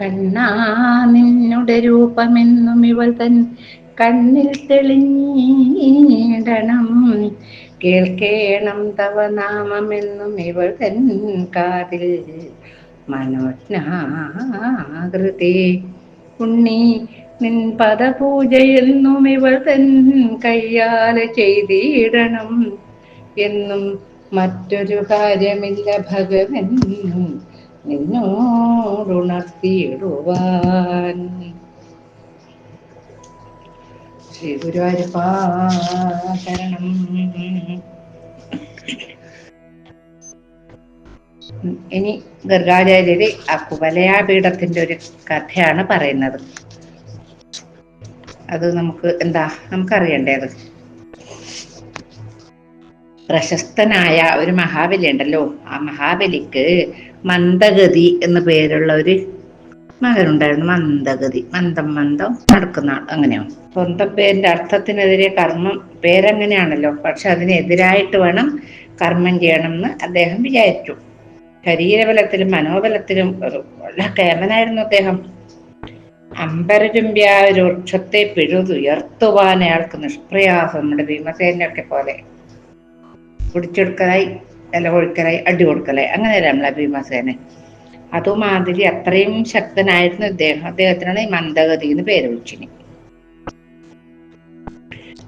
കണ്ണാ നിന്നുടെ രൂപമെന്നും ഇവൾ തൻ കണ്ണിൽ തെളിഞ്ഞിടണം. കേൾക്കേണം തവ നാമമെന്നും ഇവൾ തൻ കാതിൽ മനോജ്ഞാകൃതി. ഉണ്ണി നിൻ പദപൂജയെന്നും ഇവൾ തൻ കയ്യാലെ ചെയ്തിടണം. എന്നും മറ്റൊരു കാര്യമില്ല ഭഗവൻ. നിന്നോടുണർത്തിയിടുവാൻ ശ്രീ ഗുരുവായൂരപ്പാ ഇനി ഗർഗാചാര്യര് ആ കുവലയാപീഠത്തിന്റെ ഒരു കഥയാണ് പറയുന്നത്. അത് നമുക്ക് എന്താ നമുക്കറിയണ്ടേത്? പ്രശസ്തനായ ഒരു മഹാബലി ഉണ്ടല്ലോ. ആ മഹാബലിക്ക് മന്ദഗതി എന്ന പേരുള്ള ഒരു മകനുണ്ടായിരുന്നു. മന്ദഗതി. മന്ദം മന്ദം നടക്കുന്ന ആൾ. അങ്ങനെയാണ് സ്വന്തം പേരിന്റെ അർത്ഥത്തിനെതിരെ കർമ്മം പേരങ്ങനെയാണല്ലോ. പക്ഷെ അതിനെതിരായിട്ട് വേണം കർമ്മം ചെയ്യണം എന്ന് അദ്ദേഹം വിചാരിച്ചു. ശരീരബലത്തിലും മനോബലത്തിലും വളരെ കേമനായിരുന്നു അദ്ദേഹം. അമ്പരചുംബ്യ ഒരു വൃക്ഷത്തെ പിഴുതുയർത്തുവാൻ അയാൾക്ക് നിഷ്പ്രയാസം നമ്മുടെ ഭീമസേനൊക്കെ പോലെ പിടിച്ചെടുക്കലായി ഇല കൊഴുക്കലായി അടി കൊടുക്കലായി. അങ്ങനെ നമ്മളെ ഭീമസേനെ അതുമാതിരി അത്രയും ശക്തനായിരുന്നു അദ്ദേഹം അദ്ദേഹത്തിനാണ് ഈ മന്ദഗതി എന്ന് പേര് വിളിച്ചിന്.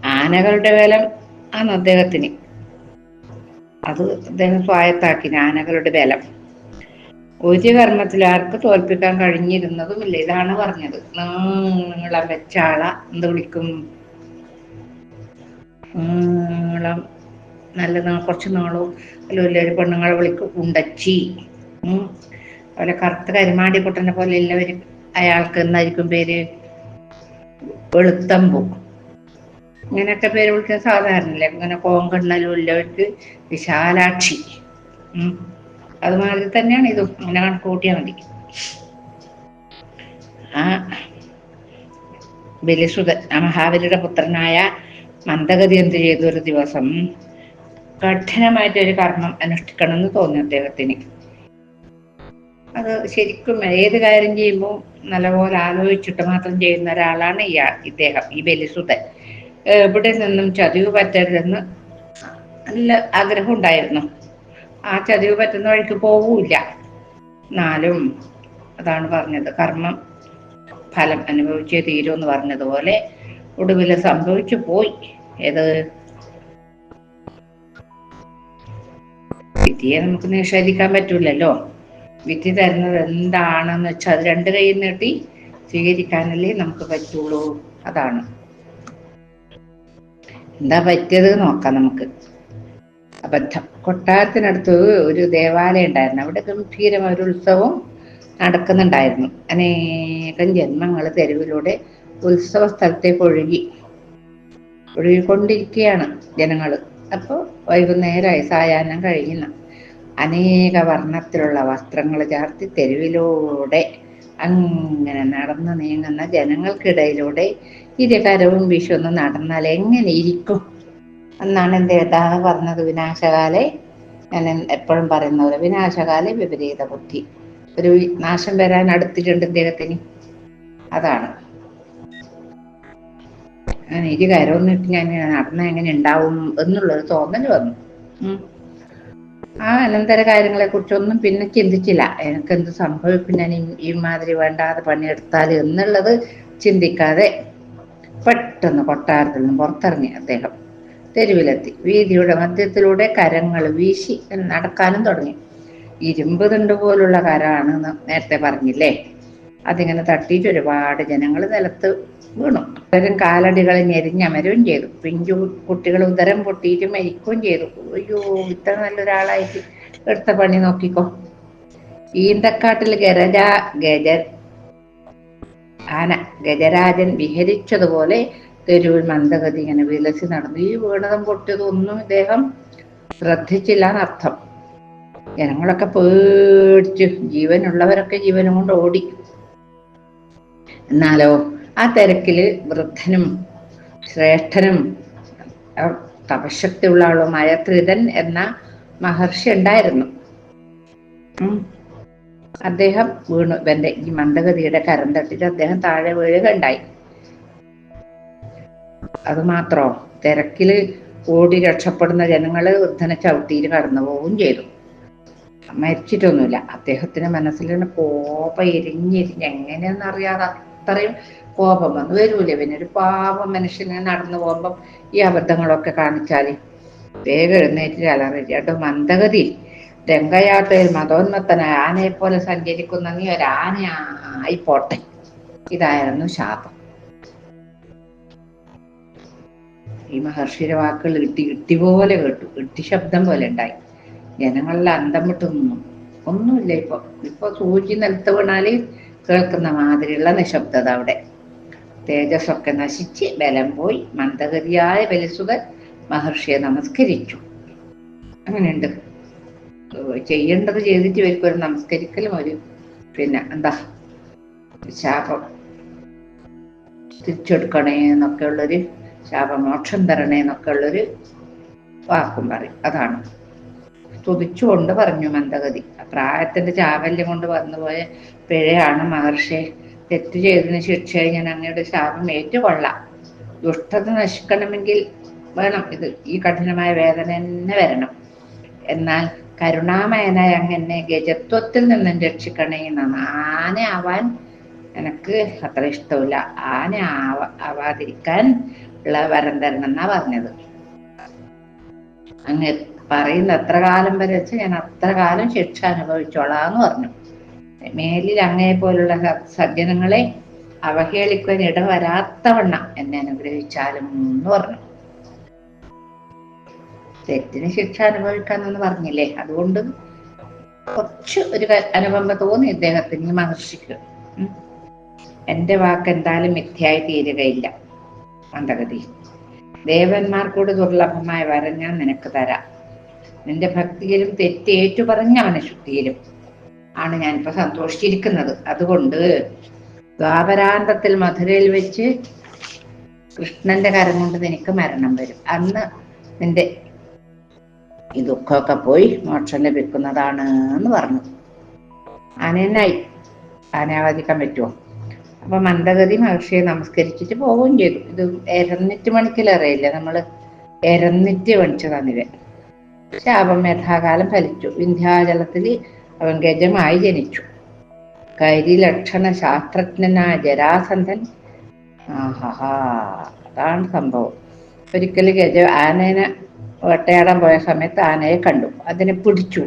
ആനകളുടെ ബലം ആണ് അദ്ദേഹത്തിന്. അത് അദ്ദേഹം സ്വായത്താക്കി ആനകളുടെ ബലം. ഒരു കർമ്മത്തിൽ ആർക്ക് തോൽപ്പിക്കാൻ കഴിഞ്ഞിരുന്നതുമില്ല. ഇതാണ് പറഞ്ഞത്. നീളം വെച്ചാള എന്ത് വിളിക്കും? നീളം നല്ല കുറച്ച് നാളും വലിയൊരു പെണ്ണുങ്ങളെ വിളിക്കും ഉണ്ടച്ചി. അവരെ കറുത്ത കരിമാടി പൊട്ടനെ പോലെ എല്ലാവരും അയാൾക്ക് എന്നായിരിക്കും പേര്? വെളുത്തമ്പു. ഇങ്ങനെയൊക്കെ പേര് വിളിക്കാൻ സാധാരണല്ലേ? ഇങ്ങനെ കോങ്കണ്ണലും ഉള്ളവർക്ക് വിശാലാക്ഷി. അതുമാതിരി തന്നെയാണ് ഇതും. അങ്ങനെ കണക്ക് കൂട്ടിയാൽ മതി. ആ. ബലിസുതൻ ആ മഹാബലിയുടെ പുത്രനായ മന്ദഗതി എന്ത് ചെയ്തു ഒരു ദിവസം? കഠിനമായിട്ട് ഒരു കർമ്മം അനുഷ്ഠിക്കണം എന്ന് തോന്നി അദ്ദേഹത്തിന്. അത് ശരിക്കും ഏത് കാര്യം ചെയ്യുമ്പോൾ നല്ലപോലെ ആലോചിച്ചിട്ട് മാത്രം ചെയ്യുന്ന ഒരാളാണ് ഇയാൾ ഇദ്ദേഹം ഈ ബലിസുതൻ. എവിടെ നിന്നും ചതിവ് പറ്റരുതെന്ന് നല്ല ആഗ്രഹം ഉണ്ടായിരുന്നു. ആ ചതിവ് പറ്റുന്ന വഴിക്ക് പോകൂല എന്നാലും അതാണ് പറഞ്ഞത്. കർമ്മം ഫലം അനുഭവിച്ചേ തീരൂ എന്ന് പറഞ്ഞതുപോലെ ഒടുവിൽ സംഭവിച്ചു പോയി. ഏത് വിധിയെ നമുക്ക് നിഷേധിക്കാൻ പറ്റൂലല്ലോ. വിധി തരുന്നത് എന്താണെന്ന് വെച്ചാൽ അത് രണ്ട് കൈ നീട്ടി സ്വീകരിക്കാനല്ലേ നമുക്ക് പറ്റുള്ളൂ. അതാണ്. എന്താ പറ്റിയത് നോക്കാം നമുക്ക്. അബദ്ധം. കൊട്ടാരത്തിനടുത്ത് ഒരു ദേവാലയം ഉണ്ടായിരുന്നു. അവിടെ ഗംഭീരമായ ഒരു ഉത്സവം നടക്കുന്നുണ്ടായിരുന്നു. അനേകം ജന്മങ്ങൾ തെരുവിലൂടെ ഉത്സവ സ്ഥലത്തേക്ക് ഒഴുകി ഒഴുകിക്കൊണ്ടിരിക്കുകയാണ് ജനങ്ങൾ അപ്പോൾ വൈകുന്നേരമായി സായാഹ്നം കഴിയുന്ന അനേക വർണത്തിലുള്ള വസ്ത്രങ്ങൾ ചാർത്തി തെരുവിലൂടെ അങ്ങനെ നടന്നു നീങ്ങുന്ന ജനങ്ങൾക്കിടയിലൂടെ ഇരുകരവും വിഷുന്ന് നടന്നാൽ എങ്ങനെ ഇരിക്കും? എന്നാണ് എന്റെ ഏതാണ് പറഞ്ഞത് വിനാശകാലെ. ഞാൻ എപ്പോഴും പറയുന്ന പോലെ വിനാശകാലെ വിപരീത ബുദ്ധി. ഒരു നാശം വരാൻ അടുത്തിട്ടുണ്ട് ഇദ്ദേഹത്തിന്. അതാണ്. ഇരു കരമൊന്നിട്ട് ഞാൻ നടന്ന എങ്ങനെ ഉണ്ടാവും എന്നുള്ളൊരു തോന്നൽ വന്നു. ആ അനന്തര കാര്യങ്ങളെ കുറിച്ചൊന്നും പിന്നെ ചിന്തിച്ചില്ല. എനിക്ക് എന്ത് സംഭവിക്കും? ഞാൻ ഈ മാതിരി വേണ്ടാതെ പണിയെടുത്താൽ എന്നുള്ളത് ചിന്തിക്കാതെ പെട്ടെന്ന് കൊട്ടാരത്തിൽ നിന്ന് പുറത്തിറങ്ങി അദ്ദേഹം. തെരുവിലെത്തി. വീതിയുടെ മധ്യത്തിലൂടെ കരങ്ങൾ വീശി നടക്കാനും തുടങ്ങി. ഇരുമ്പ് തണ്ട് പോലുള്ള കരാണ് നേരത്തെ പറഞ്ഞില്ലേ? അതിങ്ങനെ തട്ടിയിട്ട് ഒരുപാട് ജനങ്ങൾ നിലത്ത് വീണു. പലരും കാലടികൾ ഞെരിഞ്ഞമരുകയും ചെയ്തു. പിഞ്ചു കുട്ടികൾ ഉദരം പൊട്ടിയിട്ട് മരിക്കുകയും ചെയ്തു. അയ്യോ ഇത്ര നല്ലൊരാളായിട്ട് എടുത്ത പണി നോക്കിക്കോ. ഈന്തക്കാട്ടിൽ ഗരജ ഗജ ആന ഗജരാജൻ വിഹരിച്ചതുപോലെ തെരുവിൽ മന്ദഗതി ഇങ്ങനെ വിലസി നടന്നു. ഈ വീണതും പൊട്ടിയതും ഒന്നും ഇദ്ദേഹം ശ്രദ്ധിച്ചില്ല എന്നർത്ഥം ജനങ്ങളൊക്കെ പേടിച്ചു ജീവനുള്ളവരൊക്കെ ജീവനും കൊണ്ട് ഓടി. എന്നാലോ? ആ തിരക്കിൽ വൃദ്ധനും ശ്രേഷ്ഠനും തപശക്തിയുള്ള ആളുമായ ത്രിതൻ എന്ന മഹർഷി ഉണ്ടായിരുന്നു. അദ്ദേഹം വീണു. ഇവന്റെ ഈ മന്ദഗതിയുടെ കരം തട്ടിട്ട് അദ്ദേഹം താഴെ വീഴുകയുണ്ടായി. അത് മാത്രോ തിരക്കിൽ ഓടി രക്ഷപ്പെടുന്ന ജനങ്ങൾ വൃദ്ധനെ ചവിട്ടിയിൽ കടന്നു പോവുകയും ചെയ്തു. മരിച്ചിട്ടൊന്നുമില്ല. അദ്ദേഹത്തിന്റെ മനസ്സിൽ കോപ എരിഞ്ഞെരിഞ്ഞ് എങ്ങനെയെന്നറിയാതെ അത്രയും കോപം വന്നു. വരൂലേ പിന്നെ ഒരു പാവം മനുഷ്യനെ നടന്നു പോകുമ്പം ഈ അബദ്ധങ്ങളൊക്കെ കാണിച്ചാൽ വേഗം എഴുന്നേറ്റ് അലറിയാട്ടോ മന്ദഗതി രംഗയാത്രയിൽ മതോന്മത്തനായ ആനയെ പോലെ സഞ്ചരിക്കുന്ന നീ ഒരു ആനയായി പോട്ടെ ഇതായിരുന്നു ശാപം. ഈ മഹർഷിയുടെ വാക്കുകൾ ഇട്ടി ഇട്ടി പോലെ കേട്ടു. ഇട്ടി ശബ്ദം പോലെ ഉണ്ടായി. ജനങ്ങളിൽ അന്തം വിട്ടു നിന്നു. ഒന്നുമില്ല ഇപ്പൊ. ഇപ്പൊ സൂചി നിലത്ത് വീണാൽ കേൾക്കുന്ന മാതിരിയുള്ള നിശബ്ദത അവിടെ. തേജസ്സൊക്കെ നശിച്ച് ബലം പോയി മന്ദഗതിയായ ബലിസുഖൻ മഹർഷിയെ നമസ്കരിച്ചു. അങ്ങനെയുണ്ട്. ചെയ്യേണ്ടത് ചെയ്തിട്ട് ഇവർക്ക് ഒരു നമസ്കരിക്കലും ഒരു പിന്നെ എന്താ ശാപം തിരിച്ചെടുക്കണേ എന്നൊക്കെ ഉള്ളൊരു ശാപമോക്ഷം തരണേ എന്നൊക്കെ ഉള്ളൊരു വാക്കും പറയും. അതാണ്. സ്തുതിച്ചുകൊണ്ട് പറഞ്ഞു മന്ദഗതി. പ്രായത്തിന്റെ ചാവല്യം കൊണ്ട് വന്നുപോയ പിഴയാണ് മഹർഷി തെറ്റ് ചെയ്തതിന് ശിക്ഷയായി ഞാൻ അങ്ങയുടെ ശാപം ഏറ്റുകൊള്ളാം. ദുഷ്ടത നശിക്കണമെങ്കിൽ വേണം. ഇത് ഈ കഠിനമായ വേദന തന്നെ വരണം. എന്നാൽ കരുണാമയനായ അങ്ങനെ ഗജത്വത്തിൽ നിന്നും രക്ഷിക്കണേ എന്നാണ് ആന ആവാൻ എനിക്ക് അത്ര ഇഷ്ടമില്ല. ആന ആവ ആവാതിരിക്കാൻ ഉള്ള വരം തരണം എന്നാ പറഞ്ഞത്. അങ്ങ് പറയുന്ന എത്ര കാലം വരെ വെച്ച് ഞാൻ അത്ര കാലം ശിക്ഷ അനുഭവിച്ചോളാന്ന് പറഞ്ഞു. മേലിൽ അങ്ങയെ പോലുള്ള സജ്ജനങ്ങളെ അവഹേളിക്കുവാൻ ഇടവരാത്തവണ്ണം എന്നെ അനുഗ്രഹിച്ചാലും എന്ന് പറഞ്ഞു. തെറ്റിന് ശിക്ഷ അനുഭവിക്കാന്നെന്ന് പറഞ്ഞില്ലേ? അതുകൊണ്ട് കുറച്ച് ഒരു അനുഭവം തോന്നി ഇദ്ദേഹത്തിന് മഹർഷിക്ക്. എന്റെ വാക്ക് എന്തായാലും മിഥ്യയായി തീരുകയില്ല. മന്ദഗതി. ദേവന്മാർക്കൂട് ദുർലഭമായ വരം ഞാൻ നിനക്ക് തരാം. നിന്റെ ഭക്തിയിലും തെറ്റേറ്റു പറഞ്ഞ ശുദ്ധിയിലും ആണ് ഞാനിപ്പോ സന്തോഷിച്ചിരിക്കുന്നത്. അതുകൊണ്ട് ദ്വാപരാന്തത്തിൽ മധുരയിൽ വെച്ച് കൃഷ്ണന്റെ കരം കൊണ്ട് നിനക്ക് മരണം വരും. അന്ന് നിന്റെ ഈ ദുഃഖമൊക്കെ പോയി മോക്ഷം ലഭിക്കുന്നതാണ് എന്ന് പറഞ്ഞു. ആനയെന്നായി ആനയാവാതിക്കാൻ പറ്റുമോ അപ്പൊ മന്ദഗതി മഹർഷിയെ നമസ്കരിച്ചിട്ട് പോവുകയും ചെയ്തു. ഇത് എരന്നിറ്റ് മണിക്കലറിയില്ല നമ്മൾ എരന്നിറ്റ് മണിച്ചതാണിവ ശാപം യഥാകാലം ഫലിച്ചു. വിന്ധ്യാചലത്തിൽ അവൻ ഗജമായി ജനിച്ചു. കരിലക്ഷണ ശാസ്ത്രജ്ഞനായ ജരാസന്ധൻ. ആഹാ അതാണ് സംഭവം. ഒരിക്കൽ ഗജ ആനേനെ വട്ടയാടാൻ പോയ സമയത്ത് ആനയെ കണ്ടു. അതിനെ പിടിച്ചു.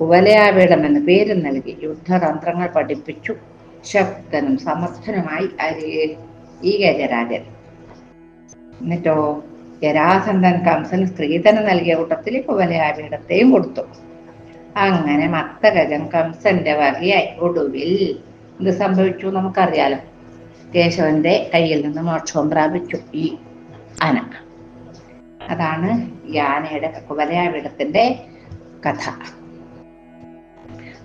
കുവലയാപീഠം എന്ന് പേര് നൽകി യുദ്ധതന്ത്രങ്ങൾ പഠിപ്പിച്ചു. ശക്തനും സമർത്ഥനുമായി അരിയെ ഈ ഗജരാജൻ. എന്നിട്ടോ? ജരാസന്ധൻ കംസന് സ്ത്രീധനം നൽകിയ കൂട്ടത്തിൽ കുവലയാപീഠത്തെയും കൊടുത്തു. അങ്ങനെ മത്തഗജം കംസന്റെ വകയായി. ഒടുവിൽ എന്ത് സംഭവിച്ചു നമുക്കറിയാലോ? കേശവന്റെ കയ്യിൽ നിന്ന് മോക്ഷവും പ്രാപിച്ചു ഈ ആന. അതാണ് ഈ ആനയുടെ കുവലയാവിടത്തിന്റെ കഥ.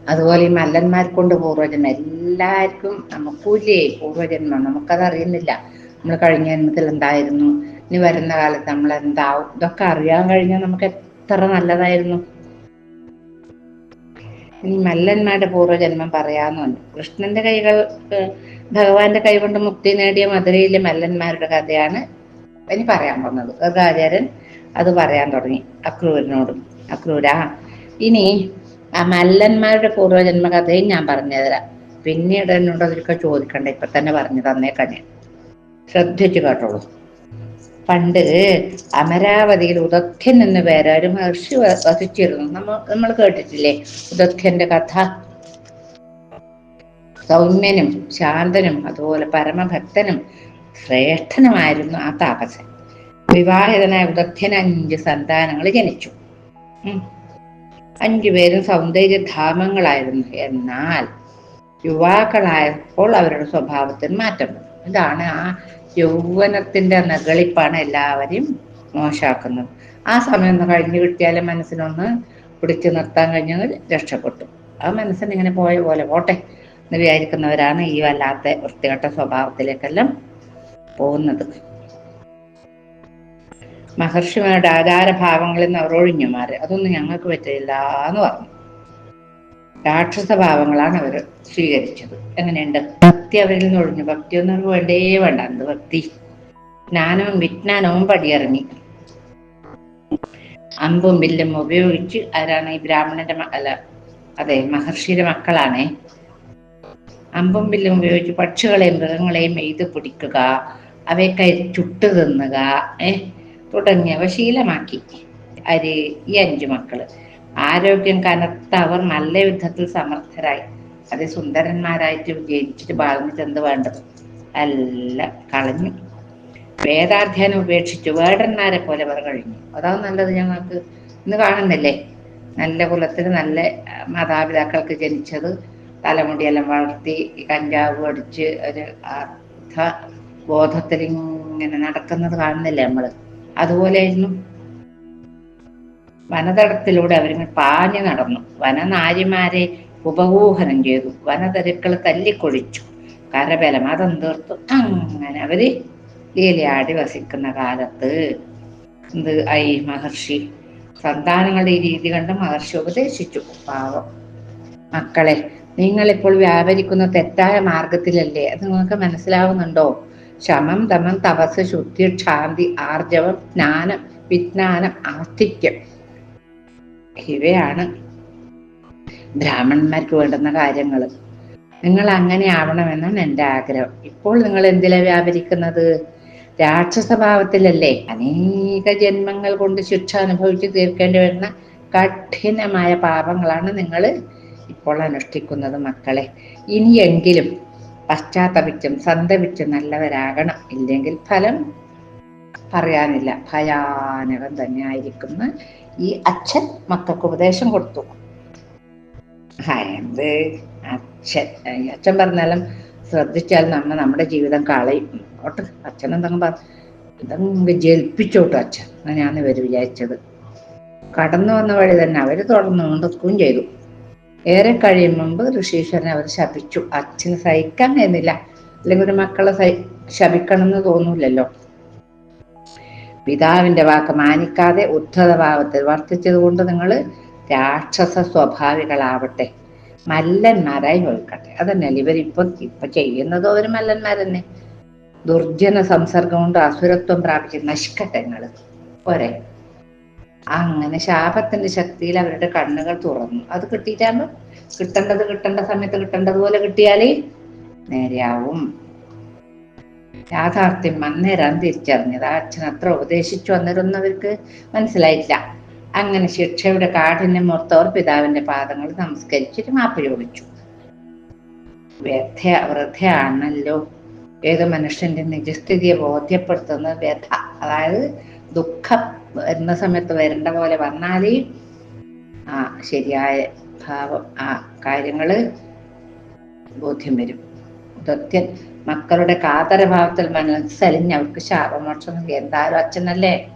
അതുപോലെ ഈ മല്ലന്മാർ കൊണ്ട് പൂർവജന്മ എല്ലാവർക്കും നമുക്കൂല്ലേ പൂർവജന്മ നമുക്കതറിയുന്നില്ല നമ്മൾ കഴിഞ്ഞ ജന്മത്തിൽ എന്തായിരുന്നു? ഇനി വരുന്ന കാലത്ത് നമ്മൾ എന്താവും? ഇതൊക്കെ അറിയാൻ കഴിഞ്ഞാൽ നമുക്ക് എത്ര നല്ലതായിരുന്നു. ഇനി മല്ലന്മാരുടെ പൂർവജന്മം പറയാന്നുണ്ട് കൃഷ്ണന്റെ കൈകൾ ഭഗവാന്റെ കൈകൊണ്ട് മുക്തി നേടിയ മധുരയിലെ മല്ലന്മാരുടെ കഥയാണ് ഇനി പറയാൻ പോകുന്നത്. ഗർഗാചാര്യൻ അത് പറയാൻ തുടങ്ങി അക്രൂരനോടും. അക്രൂര ഇനി ആ മല്ലന്മാരുടെ പൂർവജന്മ കഥയും ഞാൻ പറഞ്ഞു തരാം. പിന്നീട് എന്നോട് അതിലൊക്കെ ചോദിക്കണ്ട ഇപ്പൊ തന്നെ പറഞ്ഞു തന്നേക്കണേ ശ്രദ്ധിച്ചു കേട്ടോളൂ. പണ്ട് അമരാവതിയിൽ ഉദഖ്യൻ എന്ന പേര് ഒരു മഹർഷി വസിച്ചിരുന്നു. നമ്മൾ നമ്മൾ കേട്ടിട്ടില്ലേ? ഉദഖ്യന്റെ കഥ. സൗമ്യനും ശാന്തനും അതുപോലെ പരമഭക്തനും ശ്രേഷ്ഠനുമായിരുന്നു ആ താപസൻ. വിവാഹിതനായ ഉദഖ്യന് അഞ്ച് സന്താനങ്ങൾ ജനിച്ചു. അഞ്ചുപേരും സൗന്ദര്യധാമങ്ങളായിരുന്നു എന്നാൽ യുവാക്കളായപ്പോൾ അവരുടെ സ്വഭാവത്തിന് മാറ്റം വന്നു. ഇതാണ് ആ യൗവനത്തിന്റെ നകളിപ്പാണ് എല്ലാവരെയും മോശമാക്കുന്നത് ആ സമയം ഒന്ന് കഴിഞ്ഞു കിട്ടിയാലും മനസ്സിനൊന്ന് പിടിച്ചു നിർത്താൻ കഴിഞ്ഞാൽ രക്ഷപ്പെട്ടു. ആ മനസ്സിന് ഇങ്ങനെ പോയ പോലെ പോട്ടെ എന്ന് വിചാരിക്കുന്നവരാണ് ഈ വല്ലാത്ത വൃത്തികെട്ട സ്വഭാവത്തിലേക്കെല്ലാം പോകുന്നത്. മഹർഷിമാരുടെ ആചാരഭാവങ്ങളിൽ നിന്ന് അവർ ഒഴിഞ്ഞു മാറി. അതൊന്നും ഞങ്ങൾക്ക് പറ്റില്ല എന്ന് പറഞ്ഞു. രാക്ഷസ ഭാവങ്ങളാണ് അവർ സ്വീകരിച്ചത്. എങ്ങനെയുണ്ട്? ഭക്തി അവരിൽ നിന്ന് ഒഴിഞ്ഞു. ഭക്തി ഒന്നും വേണ്ടേ വേണ്ട. എന്ത് ഭക്തി? ജ്ഞാനവും വിജ്ഞാനവും പടിയിറങ്ങി. അമ്പും വില്ലും ഉപയോഗിച്ച് ആരാണ് ഈ ബ്രാഹ്മണന്റെ അല്ല അതെ മഹർഷിയുടെ മക്കളാണേ. അമ്പും വില്ലും ഉപയോഗിച്ച് പക്ഷികളെയും മൃഗങ്ങളെയും എയ്ത് പിടിക്കുക അവയെ ചുട്ടു തിന്നുക ഏഹ് തുടങ്ങിയവ ശീലമാക്കി. അരി ഈ അഞ്ചു മക്കൾ. ആരോഗ്യം കനത്ത അവർ നല്ല യുദ്ധത്തിൽ സമർത്ഥരായി. അത് സുന്ദരന്മാരായിട്ട് ജയിച്ചിട്ട് ബാലനിട്ട് എന്ത് വേണ്ടത്? അല്ല കളഞ്ഞു. വേദാധ്യാനം ഉപേക്ഷിച്ചു വേടന്മാരെ പോലെ അവർ കഴിഞ്ഞു. അതാണ് നല്ലത് ഞങ്ങൾക്ക്. ഇന്ന് കാണുന്നില്ലേ? നല്ല കുലത്തിൽ നല്ല മാതാപിതാക്കൾക്ക് ജനിച്ചത്. തലമുടിയെല്ലാം വളർത്തി കഞ്ചാവ് അടിച്ച് ഒരു അർത്ഥ ബോധത്തിൽ ഇങ്ങനെ നടക്കുന്നത് കാണുന്നില്ലേ നമ്മൾ അതുപോലെയായിരുന്നു വനതടത്തിലൂടെ അവരിങ്ങനെ പാഞ്ഞു നടന്നു. വനനാരിമാരെ ഉപകൂഹനം ചെയ്തു. വനതരുക്കൾ തല്ലിക്കൊഴിച്ചു. കരബലം അതം തീർത്തു. അങ്ങനെ അവർ ലീലയാടി വസിക്കുന്ന കാലത്ത് എന്ത് ഐ മഹർഷി? സന്താനങ്ങളുടെ ഈ രീതി കണ്ട് മഹർഷി ഉപദേശിച്ചു. പാവം. മക്കളെ നിങ്ങളിപ്പോൾ വ്യാപരിക്കുന്ന തെറ്റായ മാർഗത്തിലല്ലേ അത് നിങ്ങൾക്ക് മനസ്സിലാവുന്നുണ്ടോ? ശമം ദമം തപസ് ശുദ്ധി ക്ഷാന്തി ആർജവം ജ്ഞാനം വിജ്ഞാനം ആസ്തിക്യം. ഇവയാണ് ബ്രാഹ്മണന്മാർക്ക് വേണ്ടുന്ന കാര്യങ്ങൾ നിങ്ങൾ അങ്ങനെ ആവണമെന്നാണ് എന്റെ ആഗ്രഹം. ഇപ്പോൾ നിങ്ങൾ എന്തിലാ വ്യാപരിക്കുന്നത്? രാക്ഷസഭാവത്തിലല്ലേ അനേക ജന്മങ്ങൾ കൊണ്ട് ശിക്ഷ അനുഭവിച്ച് തീർക്കേണ്ടി വരുന്ന കഠിനമായ പാപങ്ങളാണ് നിങ്ങൾ ഇപ്പോൾ അനുഷ്ഠിക്കുന്നത് മക്കളെ. ഇനിയെങ്കിലും പശ്ചാത്തപിച്ചും സന്തപിച്ചും നല്ലവരാകണം. ഇല്ലെങ്കിൽ ഫലം പറയാനില്ല. ഭയാനകം തന്നെ ആയിരിക്കുന്ന ഈ അച്ഛൻ മക്കൾക്ക് ഉപദേശം കൊടുത്തു. എന്ത്? അച്ഛൻ അച്ഛൻ പറഞ്ഞാലും ശ്രദ്ധിച്ചാൽ നമ്മ നമ്മുടെ ജീവിതം കളയും. ഓട്ട് അച്ഛൻ എന്തെങ്കിലും പറ ഇതങ്ങ് ജയിപ്പിച്ചോട്ടു അച്ഛൻ. ഞാൻ ഇവർ വിചാരിച്ചത്. കടന്നു വന്ന വഴി തന്നെ അവർ തുടർന്നു കൊണ്ടിരിക്കുകയും ചെയ്തു. ഏറെ കഴിയും മുമ്പ് ഋഷീശ്വരനെ അവർ ശപിച്ചു. അച്ഛന് സഹിക്കാൻ കഴിയുന്നില്ല. അല്ലെങ്കിൽ ഒരു മക്കളെ ശപിക്കണം എന്ന് തോന്നൂലല്ലോ പിതാവിന്റെ വാക്ക് മാനിക്കാതെ ഉദ്ധത ഭാവത്തിൽ വർത്തിച്ചത് കൊണ്ട് നിങ്ങൾ രാക്ഷസ സ്വഭാവികളാവട്ടെ. മല്ലന്മാരായി നോക്കട്ടെ അതന്നെയല്ല ഇവരിപ്പൊ ഇപ്പൊ ചെയ്യുന്നത് ഒരു മല്ലന്മാർ തന്നെ ദുർജന സംസർഗം കൊണ്ട് അസുരത്വം പ്രാപിച്ച് നശിക്കട്ടെ നിങ്ങൾ പോരെ. അങ്ങനെ ശാപത്തിന്റെ ശക്തിയിൽ അവരുടെ കണ്ണുകൾ തുറന്നു. അത് കിട്ടിയിട്ടാകുമ്പോ കിട്ടേണ്ടത് കിട്ടേണ്ട സമയത്ത് കിട്ടേണ്ടതുപോലെ കിട്ടിയാലേ നേരെയാവും. യാഥാർത്ഥ്യം അന്നേരം തിരിച്ചറിഞ്ഞത്. അച്ഛൻ അത്ര ഉപദേശിച്ചു അന്നേരൊന്നവർക്ക് മനസ്സിലായില്ല. അങ്ങനെ ശിക്ഷയുടെ കാഠിന്യം ഓർത്തവർ പിതാവിന്റെ പാദങ്ങൾ നമസ്കരിച്ചിട്ട് മാപ്പ് ചോദിച്ചു വ്യഥ വൃഥയാണല്ലോ. ഏത് മനുഷ്യന്റെ നിജസ്ഥിതിയെ ബോധ്യപ്പെടുത്തുന്ന വ്യഥ. അതായത് ദുഃഖം വരുന്ന സമയത്ത് വരേണ്ട പോലെ വന്നാലേ ആ ശരിയായ ഭാവം ആ കാര്യങ്ങൾ ബോധ്യം വരും. മക്കളുടെ കാതരഭാവത്തിൽ മനസ്സലിഞ്ഞ് അവർക്ക് ശാപമോക്ഷം എന്തായാലും അച്ഛനല്ലേ?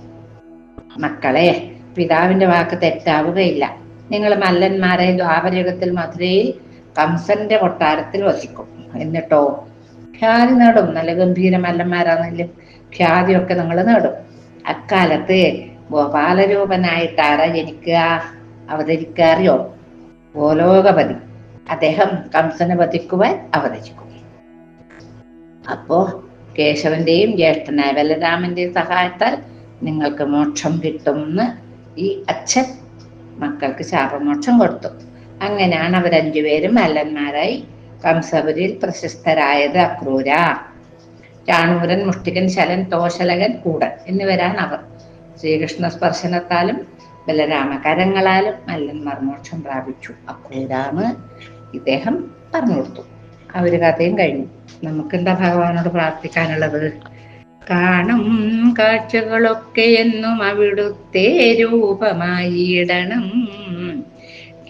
മക്കളെ പിതാവിന്റെ വാക്ക് തെറ്റാവുകയില്ല. നിങ്ങൾ മല്ലന്മാരെ ദ്വാപരയുഗത്തിൽ മധുരയിൽ കംസന്റെ കൊട്ടാരത്തിൽ വസിക്കും. എന്നിട്ടോ? ഖ്യാതി നേടും. നല്ല ഗംഭീര മല്ലന്മാരാണെങ്കിലും ഖ്യാതിയൊക്കെ നിങ്ങൾ നേടും. അക്കാലത്ത് ഗോപാലരൂപനായിട്ട് ആരാ ജനിക്കുക അവതരിക്കാറിയോ? ഗോലോകപതി. അദ്ദേഹം കംസനെ വധിക്കുവാൻ അവതരിക്കും. അപ്പോ കേശവന്റെയും ജ്യേഷ്ഠനായ ബലരാമന്റെയും സഹായത്താൽ നിങ്ങൾക്ക് മോക്ഷം കിട്ടുമെന്ന് ഈ അച്ഛൻ മക്കൾക്ക് ശാപമോക്ഷം കൊടുത്തു. അങ്ങനെയാണ് അവർ അഞ്ചുപേരും മല്ലന്മാരായി കംസപുരിയിൽ പ്രശസ്തരായത് അക്രൂര. ചാണൂരൻ മുഷ്ടികൻ ശലൻ തോശലകൻ കൂടൻ എന്നിവരാണ് അവർ. ശ്രീകൃഷ്ണ സ്പർശനത്താലും ബലരാമകരങ്ങളാലും മല്ലന്മാർ മോക്ഷം പ്രാപിച്ചു. അക്രൂരാന്ന് ഇദ്ദേഹം പറഞ്ഞു കൊടുത്തു. അവർ കഥയും കഴിഞ്ഞു. നമുക്കെന്താ ഭഗവാനോട് പ്രാർത്ഥിക്കാനുള്ളത്? കാണും കാഴ്ചകളൊക്കെ എന്നും അവിടുത്തെ രൂപമായിടണം.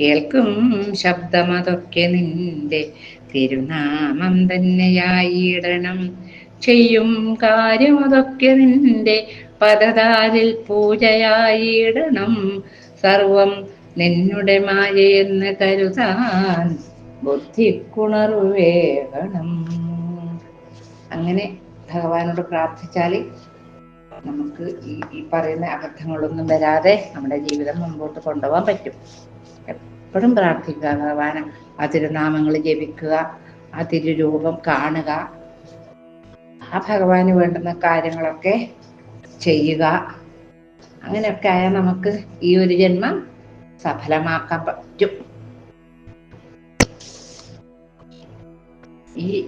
കേൾക്കും ശബ്ദമതൊക്കെ നിന്റെ തിരുനാമം തന്നെയായിടണം. ചെയ്യും കാര്യം അതൊക്കെ നിന്റെ പദതാലിൽ പൂജയായിടണം. സർവം നിന്നുടെ മായയെന്ന് കരുതാൻ ബുദ്ധിക്കുണർവേകണം. അങ്ങനെ ഭഗവാനോട് പ്രാർത്ഥിച്ചാൽ നമുക്ക് ഈ ഈ പറയുന്ന അബദ്ധങ്ങളൊന്നും വരാതെ നമ്മുടെ ജീവിതം മുമ്പോട്ട് കൊണ്ടുപോകാൻ പറ്റും. എപ്പോഴും പ്രാർത്ഥിക്കുക ഭഗവാന്. ആ തിരുനാമങ്ങൾ ജപിക്കുക ആ തിരുരൂപം കാണുക ആ ഭഗവാന് വേണ്ടുന്ന കാര്യങ്ങളൊക്കെ ചെയ്യുക. അങ്ങനെയൊക്കെ ആയാൽ നമുക്ക് ഈ ഒരു ജന്മം സഫലമാക്കാൻ പറ്റും. ഈ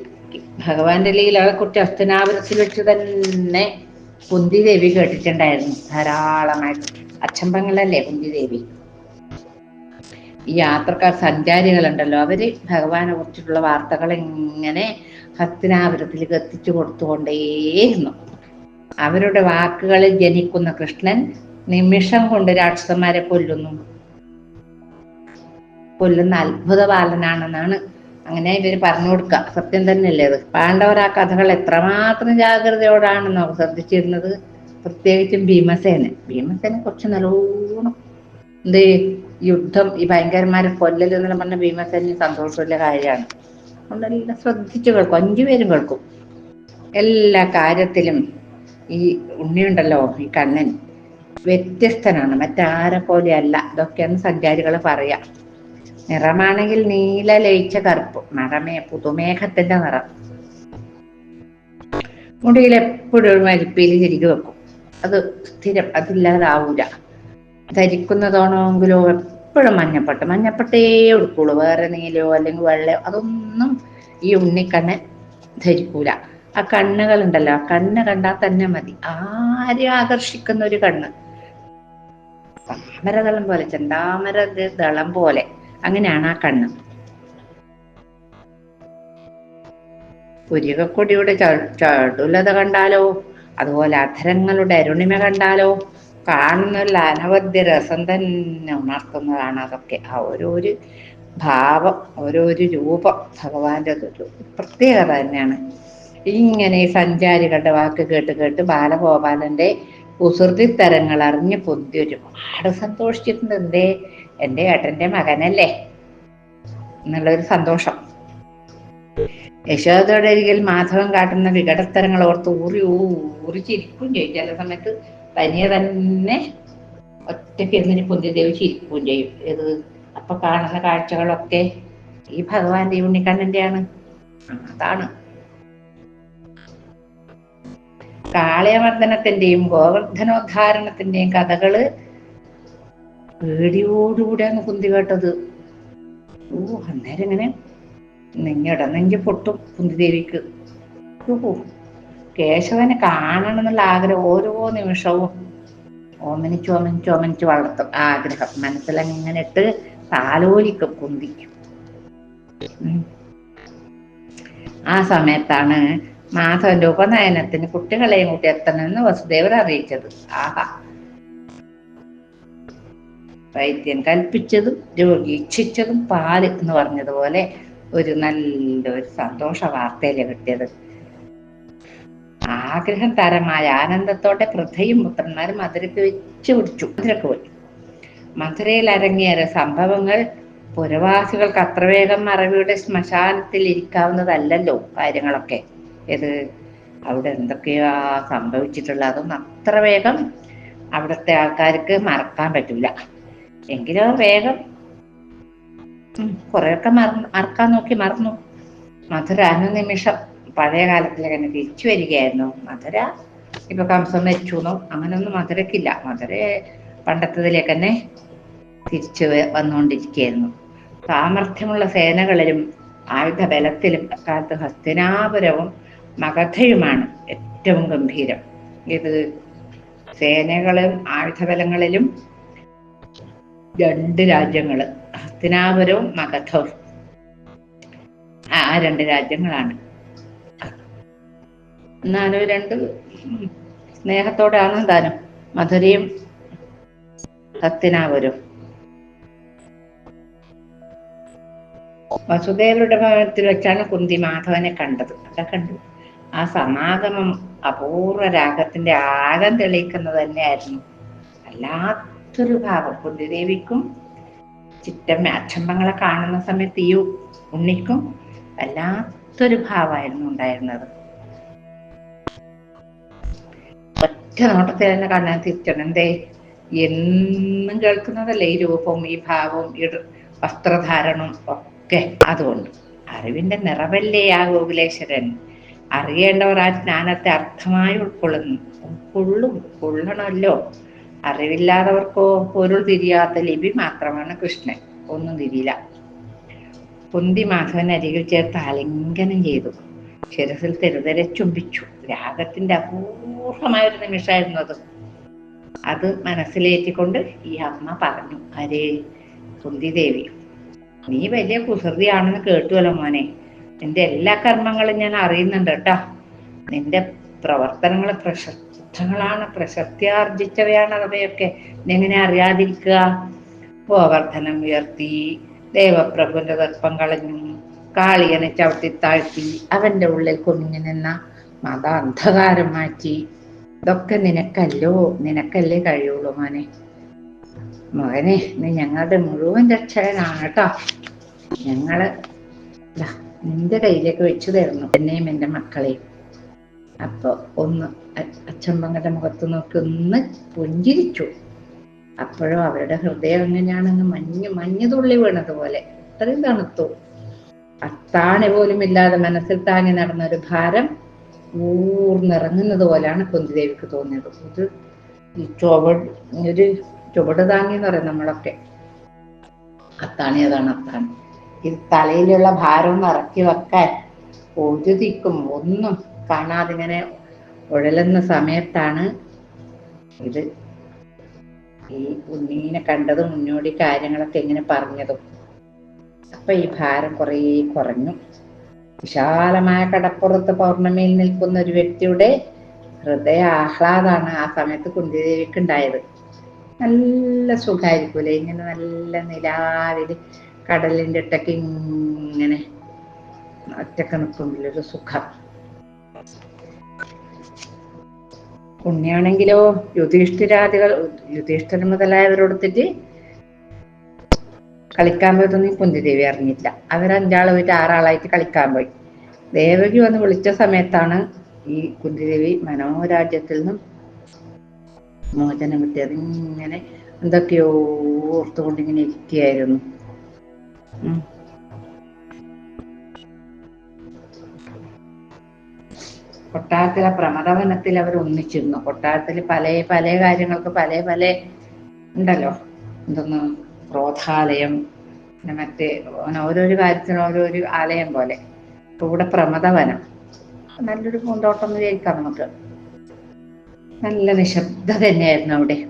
ഭഗവാന്റെ ലീലകളെ കുറിച്ച് അസ്തനാപുരത്തിൽ വെച്ച് തന്നെ കുന്തി ദേവി കേട്ടിട്ടുണ്ടായിരുന്നു. ധാരാളമായിട്ട്. അച്ചമ്പങ്ങളല്ലേ കുന്തി ദേവി ഈ യാത്രക്കാർ സഞ്ചാരികളുണ്ടല്ലോ. അവർ ഭഗവാനെ കുറിച്ചിട്ടുള്ള വാർത്തകൾ ഇങ്ങനെ ഹസ്തനാപുരത്തിലേക്ക് എത്തിച്ചു കൊടുത്തുകൊണ്ടേയിരുന്നു. അവരുടെ വാക്കുകളിൽ ജനിക്കുന്ന കൃഷ്ണൻ നിമിഷം കൊണ്ട് രാക്ഷസന്മാരെ കൊല്ലുന്നു. കൊല്ലുന്ന അത്ഭുത ബാലനാണെന്നാണ് അങ്ങനെ ഇവർ പറഞ്ഞു കൊടുക്കുക സത്യം തന്നെയല്ലേ അത്. പാണ്ഡവർ ആ കഥകൾ എത്രമാത്രം ജാഗ്രതയോടാണെന്നോ ശ്രദ്ധിച്ചിരുന്നത് പ്രത്യേകിച്ചും ഭീമസേന ഭീമസേന കുറച്ച് നല്ലോണം എന്ത് യുദ്ധം ഈ ഭയങ്കരന്മാരെ കൊല്ലൽ എന്നെല്ലാം പറഞ്ഞ ഭീമസേന സന്തോഷമുള്ള കാര്യമാണ്. അതുകൊണ്ടെല്ലാം ശ്രദ്ധിച്ചു കേൾക്കും. അഞ്ചു പേരും കേൾക്കും. എല്ലാ കാര്യത്തിലും ഈ ഉണ്ണിയുണ്ടല്ലോ ഈ കണ്ണൻ. വ്യത്യസ്തനാണ്. മറ്റാരെ പോലെയല്ല ഇതൊക്കെയാണ് സഞ്ചാരികൾ പറയാ. നിറമാണെങ്കിൽ നീല ലയിച്ച കറുപ്പ്. നിറമേ പുതുമേഘത്തിന്റെ നിറം. മുടിയിൽ എപ്പോഴും ഒരു മരിപ്പയിൽ തിരികെ വെക്കും. അത് സ്ഥിരം അതില്ലാതാവൂല. ധരിക്കുന്നതാണെങ്കിലോ എപ്പോഴും മഞ്ഞപ്പട്ട്. മഞ്ഞപ്പട്ടേ എടുക്കുള്ളൂ. വേറെ നീലയോ അല്ലെങ്കിൽ വെള്ളയോ അതൊന്നും ഈ ഉണ്ണിക്കണ്ണ് ധരിക്കൂല. ആ കണ്ണുകൾ ഉണ്ടല്ലോ ആ കണ്ണ് കണ്ടാൽ തന്നെ മതി. ആരെ ആകർഷിക്കുന്ന ഒരു കണ്ണ്? താമരദളം പോലെ ചെന്താമര ദളം പോലെ. അങ്ങനെയാണ് ആ കണ്ണ്. പുരികക്കൊടിയുടെ ചടുലത കണ്ടാലോ? അതുപോലെ അധരങ്ങളുടെ അരുണിമ കണ്ടാലോ? കാണുന്ന അനവധ്യ രസം തന്നെ ഉണർത്തുന്നതാണ് അതൊക്കെ. ആ ഓരോരു ഭാവം ഓരോരു രൂപം ഭഗവാന്റെ പ്രത്യേകത തന്നെയാണ്. ഇങ്ങനെ സഞ്ചാരികളുടെ വാക്ക് കേട്ട് കേട്ട് ബാലഗോപാലന്റെ കുസൃതി തരങ്ങൾ അറിഞ്ഞ് പൊന്തി ഒരുപാട് സന്തോഷിച്ചിട്ടുണ്ട്. എന്തേ? എന്റെ ഏട്ടന്റെ മകനല്ലേ? എന്നുള്ളൊരു സന്തോഷം. യശോദയുടെ അരികിൽ മാധവൻ കാട്ടുന്ന വികടത്തരങ്ങൾ ഓർത്ത് ഊറി ഊറി ചിരിക്കും ചെയ്യും. ചില സമയത്ത് തനിയെ തന്നെ ഒറ്റയ്ക്ക് ഇരുന്നിന് പൊന്തിദേവി ചിരിക്കുകയും ചെയ്യും. ഇത് അപ്പൊ കാണുന്ന കാഴ്ചകളൊക്കെ ഈ ഭഗവാന്റെ ഉണ്ണിക്കണ്ണന്റെയാണ്. അതാണ്. കാളയമർദ്ദനത്തിന്റെയും ഗോവർദ്ധനോദ്ധാരണത്തിന്റെയും കഥകൾ പേടിയോടുകൂടെയാണ് കുന്തി കേട്ടത്. ഓ അന്നേരം ഇങ്ങനെ നെഞ്ഞട നെഞ്ച് പൊട്ടും കുന്തിദേവിക്ക് ഓ കേശവനെ കാണണം എന്നുള്ള ആഗ്രഹം ഓരോ നിമിഷവും. ഓമനിച്ച് ഓമനിച്ച് ഓമനിച്ച് വളർത്തും ആഗ്രഹം. മനസ്സിലങ്ങനെ ഇട്ട് താലോലിക്കും കുന്തി ആ സമയത്താണ് മാധവന്റെ ഉപനയനത്തിന് കുട്ടികളെയും കൂട്ടി എത്തണമെന്ന് വസുദേവർ അറിയിച്ചത്. ആഹാ വൈദ്യൻ കൽപ്പിച്ചതും രോഗി ഇച്ഛിച്ചതും പാൽ എന്ന് പറഞ്ഞതുപോലെ ഒരു നല്ലൊരു സന്തോഷ വാർത്തയിലെ കിട്ടിയത്? ആഗ്രഹം തരമായ ആനന്ദത്തോടെ പ്രഥയും പുത്രന്മാരും മധുരക്ക് വെച്ച് പിടിച്ചു മധുരക്ക് പോയി. മധുരയിൽ അരങ്ങിയ സംഭവങ്ങൾ പുരവാസികൾക്ക് അത്ര വേഗം മറവിയുടെ ശ്മശാനത്തിൽ ഇരിക്കാവുന്നതല്ലല്ലോ കാര്യങ്ങളൊക്കെ. ഇത് അവിടെ എന്തൊക്കെയാ സംഭവിച്ചിട്ടുള്ളത് അതൊന്നും അത്ര വേഗം അവിടുത്തെ ആൾക്കാർക്ക് മറക്കാൻ പറ്റൂല. എങ്കിലും വേഗം. കുറെയൊക്കെ മറന്നു മറക്കാൻ നോക്കി മറന്നു. മധുര അനുനിമിഷം പഴയ കാലത്തിലെ തന്നെ തിരിച്ചു വരികയായിരുന്നു. മധുര ഇപ്പൊ കംസം മരിച്ചുന്നോ അങ്ങനൊന്നും മധുരക്കില്ല. മധുര പണ്ടത്തതിലേക്ക് തന്നെ തിരിച്ചു വന്നുകൊണ്ടിരിക്കുകയായിരുന്നു സാമർഥ്യമുള്ള സേനകളിലും ആയുധ ബലത്തിലും അക്കാലത്ത് ഹസ്തിനാപുരവും മഗധയുമാണ് ഏറ്റവും ഗംഭീരം. ഇത് സേനകളും ആയുധബലങ്ങളിലും രണ്ട് രാജ്യങ്ങൾ ഹസ്തിനാപുരവും മഗധവും. ആ രണ്ട് രാജ്യങ്ങളാണ്. എന്നാലും രണ്ട് സ്നേഹത്തോടാണ് താനും. മധുരയും ഹസ്തിനാപുരം വസുദേവരുടെ ഭവനത്തിൽ വെച്ചാണ് കുന്തി മാധവനെ കണ്ടത്. അതൊക്കെ കണ്ടു. ആ സമാഗമം അപൂർവ രാഗത്തിന്റെ ആഴം തെളിയിക്കുന്നത് തന്നെയായിരുന്നു. വല്ലാത്തൊരു ഭാവം കുന്തിദേവിക്കും ചിറ്റമ്മ അച്ഛമ്മങ്ങളെ കാണുന്ന സമയത്ത് ഈ ഉണ്ണിക്കും വല്ലാത്തൊരു ഭാവമായിരുന്നു ഉണ്ടായിരുന്നത്. ഒറ്റ നോട്ടത്തിൽ തന്നെ കാണാൻ തിരിച്ചണം. എന്തേ? എന്നും കേൾക്കുന്നതല്ലേ ഈ രൂപവും ഈ ഭാവവും ഈ വസ്ത്രധാരണവും ഒക്കെ അതുകൊണ്ട്. അറിവിന്റെ നിറവല്ലേ ആ ഗോകുലേശ്വരൻ? അറിയേണ്ടവർ ആ ജ്ഞാനത്തെ അർത്ഥമായി ഉൾക്കൊള്ളുന്നു. ഉൾക്കൊള്ളും കൊള്ളണമല്ലോ അറിവില്ലാത്തവർക്കോ പൊരുൾ തിരിയാത്ത ലിപി മാത്രമാണ് കൃഷ്ണൻ. ഒന്നും തിരിയില്ല. കുന്തി മാധവൻ അരികിൽ ചേർത്ത് ആലിംഗനം ചെയ്തു. ശിരസിൽ തെരുതരെ ചുംബിച്ചു. രാഗത്തിന്റെ അപൂർവമായ ഒരു നിമിഷമായിരുന്നു അത്. അത് മനസ്സിലേറ്റിക്കൊണ്ട് ഈ അമ്മ പറഞ്ഞു ഹരേ കുന്തിദേവി നീ വലിയ കുസൃതിയാണെന്ന് കേട്ടുവല്ലോ മോനെ. നിന്റെ എല്ലാ കർമ്മങ്ങളും ഞാൻ അറിയുന്നുണ്ട് കേട്ടോ. നിന്റെ പ്രവർത്തനങ്ങൾ പ്രശസ്തങ്ങളാണ് പ്രശസ്തിയാർജിച്ചവയാണ് അവയൊക്കെ. എങ്ങനെ അറിയാതിരിക്കുക? ഗോവർദ്ധനം ഉയർത്തി ദേവപ്രഭുവിന്റെ ദർപ്പം കളഞ്ഞു കാളിയനെ ചവിട്ടി താഴ്ത്തി അവന്റെ ഉള്ളിൽ കുഞ്ഞു നിന്ന മത അന്ധകാരം മാറ്റി. ഇതൊക്കെ നിനക്കല്ലോ നിനക്കല്ലേ കഴിയുള്ളൂ മോനെ. മകനെ നീ ഞങ്ങളുടെ മുഴുവൻ രക്ഷകനാണ് കേട്ടോ ഞങ്ങൾ നിന്റെ കയ്യിലേക്ക് വെച്ചു തരുന്നു എന്നെയും എന്റെ മക്കളെയും. അപ്പൊ ഒന്ന് അച്ഛമ്മങ്ങളുടെ മുഖത്ത് നോക്കി ഒന്ന് പുഞ്ചിരിച്ചു. അപ്പോഴും അവരുടെ ഹൃദയം എങ്ങനെയാണെന്ന് മഞ്ഞ് മഞ്ഞുതുള്ളി വീണതുപോലെ അത്രയും തണുത്തു. അത്താണി പോലും ഇല്ലാതെ മനസ്സിൽ താങ്ങി നടന്ന ഒരു ഭാരം ഊർന്നിറങ്ങുന്നത് പോലെയാണ് കുന്തിദേവിക്ക് തോന്നിയത്. ഇത് ഈ ചുവട് ഒരു ചുവട് താങ്ങി എന്ന് പറയും നമ്മളൊക്കെ. അത്താണി അതാണ് അത്താണി. ഇത് തലയിലുള്ള ഭാരം ഒന്ന് ഇറക്കി വെക്കാൻ ഒരു ദിക്കും ഒന്നും കാണാതെ ഇങ്ങനെ ഉഴലുന്ന സമയത്താണ് ഇത്. ഈ ഉണ്ണീനെ കണ്ടതും മുന്നോടി കാര്യങ്ങളൊക്കെ ഇങ്ങനെ പറഞ്ഞതും. അപ്പൊ ഈ ഭാരം കുറേ കുറഞ്ഞു. വിശാലമായ കടപ്പുറത്ത് പൗർണമിയിൽ നിൽക്കുന്ന ഒരു വ്യക്തിയുടെ ഹൃദയ ആഹ്ലാദാണ് ആ സമയത്ത് കുന്തിദേവിക്ക് ഉണ്ടായത്. നല്ല സുഖമായിരിക്കൂലേ ഇങ്ങനെ നല്ല നിലാവിൽ കടലിന്റെ ഇട്ടൊക്കെ ഇങ്ങനെ ഒറ്റയ്ക്ക് നിൽക്കുമ്പോഴൊരു സുഖം. ഉണ്ണിയാണെങ്കിലോ യുധിഷ്ഠിരാദികൾ യുധിഷ്ഠിരൻ മുതലായവരോടത്തിട്ട് കളിക്കാൻ പോയതൊന്നും കുന്തിദേവി അറിഞ്ഞില്ല. അവരഞ്ചാൾ പോയിട്ട് ആറാളായിട്ട് കളിക്കാൻ പോയി. ദേവകി വന്ന് വിളിച്ച സമയത്താണ് ഈ കുന്തിദേവി മനോരാജ്യത്തിൽ നിന്നും മോചനം കിട്ടിയത്. ഇങ്ങനെ എന്തൊക്കെയോ ഓർത്തുകൊണ്ടിങ്ങനെ ഇരിക്കുകയായിരുന്നു. കൊട്ടാരത്തിലെ പ്രമദവനത്തിൽ അവർ ഒന്നിച്ചിരുന്നു. കൊട്ടാരത്തിൽ പല പല കാര്യങ്ങൾക്ക് പല പല ഉണ്ടല്ലോ. എന്തൊന്ന്? ക്രോധാലയം പിന്നെ മറ്റേ ഓരോരോ കാര്യത്തിനും ഓരോരു ആലയം പോലെ. ഇവിടെ പ്രമദവനം. നല്ലൊരു പൂന്തോട്ടം വിചാരിക്കാം നമുക്ക്. നല്ല നിശബ്ദത തന്നെയായിരുന്നു അവിടെ.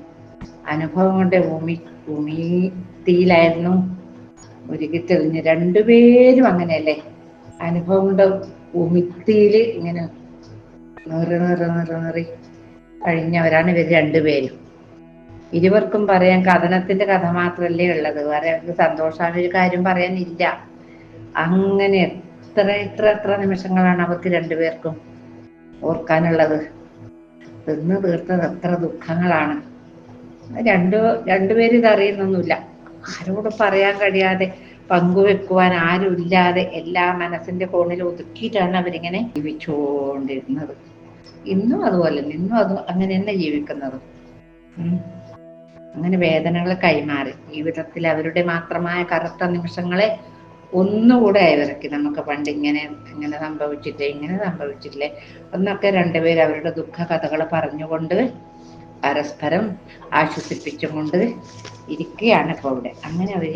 അനുഭവം കൊണ്ട് ഭൂമി ഭൂമി തീയിലായിരുന്നു ഒരുക്കി തെളിഞ്ഞ് രണ്ടുപേരും അങ്ങനെയല്ലേ? അനുഭവം കൊണ്ട് ഭൂമിത്തിയിൽ ഇങ്ങനെ നിറി നിറി നിറി നിറി കഴിഞ്ഞവരാണ് ഇവർ രണ്ടുപേരും. ഇരുവർക്കും പറയാൻ കഥനത്തിന്റെ കഥ മാത്രമല്ലേ ഉള്ളത്. വേറെ സന്തോഷമായ ഒരു കാര്യം പറയാനില്ല. അങ്ങനെ എത്ര എത്ര എത്ര നിമിഷങ്ങളാണ് അവർക്ക് രണ്ടുപേർക്കും ഓർക്കാനുള്ളത്? തിന്ന് തീർത്തത് എത്ര ദുഃഖങ്ങളാണ്. രണ്ടു രണ്ടുപേരും ഇത് അറിയുന്നൊന്നുമില്ല ആരോട് പറയാൻ കഴിയാതെ പങ്കുവെക്കുവാൻ ആരുമില്ലാതെ എല്ലാ മനസ്സിന്റെ കോണിൽ ഒതുക്കിയിട്ടാണ് അവരിങ്ങനെ ജീവിച്ചുകൊണ്ടിരുന്നത് ഇന്നും അതുപോലെ ഇന്നും അത് അങ്ങനെ തന്നെ ജീവിക്കുന്നത്. അങ്ങനെ വേദനകൾ കൈമാറി. ജീവിതത്തിൽ അവരുടെ മാത്രമായ കറുത്ത നിമിഷങ്ങളെ ഒന്നുകൂടെ അയവിറക്കി നമുക്ക് പണ്ട് ഇങ്ങനെ ഇങ്ങനെ സംഭവിച്ചില്ലേ ഇങ്ങനെ സംഭവിച്ചില്ലേ എന്നൊക്കെ രണ്ടുപേർ അവരുടെ ദുഃഖ കഥകൾ പറഞ്ഞുകൊണ്ട് പരസ്പരം ആശ്വസിപ്പിച്ചുകൊണ്ട് ഇരിക്കുകയാണ് ഇപ്പോൾ ഇവിടെ. അങ്ങനെ അവർ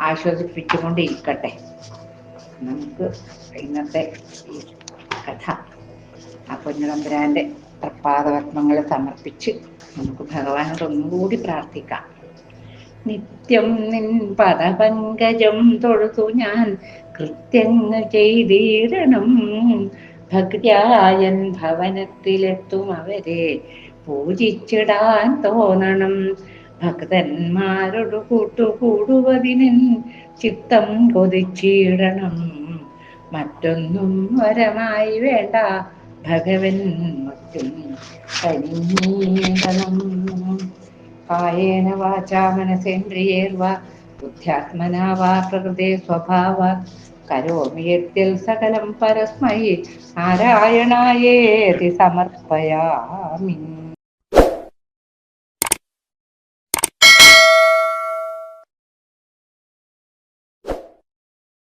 ആശ്വസിപ്പിച്ചുകൊണ്ട് ഇരിക്കട്ടെ നമുക്ക് ഇന്നത്തെ കഥ. ആ പൊന്നുതമ്പുരാന്റെ പ്രപാദപത്മങ്ങൾ സമർപ്പിച്ച് നമുക്ക് ഭഗവാനോട് ഒന്നുകൂടി പ്രാർത്ഥിക്കാം. നിത്യം നിൻ പദപങ്കജം തൊഴുതു ഞാൻ കൃത്യങ്ങൾ ചെയ്തീരണം ഭക്തിയായൻ ഭവനത്തിലെത്തും അവരെ പൂജിച്ചിടാൻ തോന്നണം. ഭക്തന്മാരോട് കൂട്ടുകൂടുവതിന് ചിത്തം കൊതിച്ചിടണം. മറ്റൊന്നും വരമായി വേണ്ട. ഭഗവൻ മറ്റും കനിഞ്ഞീടണം കായേന വാചാ മനസേന്ദ്രിയേർവ ബുദ്ധ്യാത്മനാ വാ പ്രകൃതേ സ്വഭാവ. കരോമി യത്തിൽ സകലം പരസ്മൈ നാരായണായേതി സമർപ്പയാമി.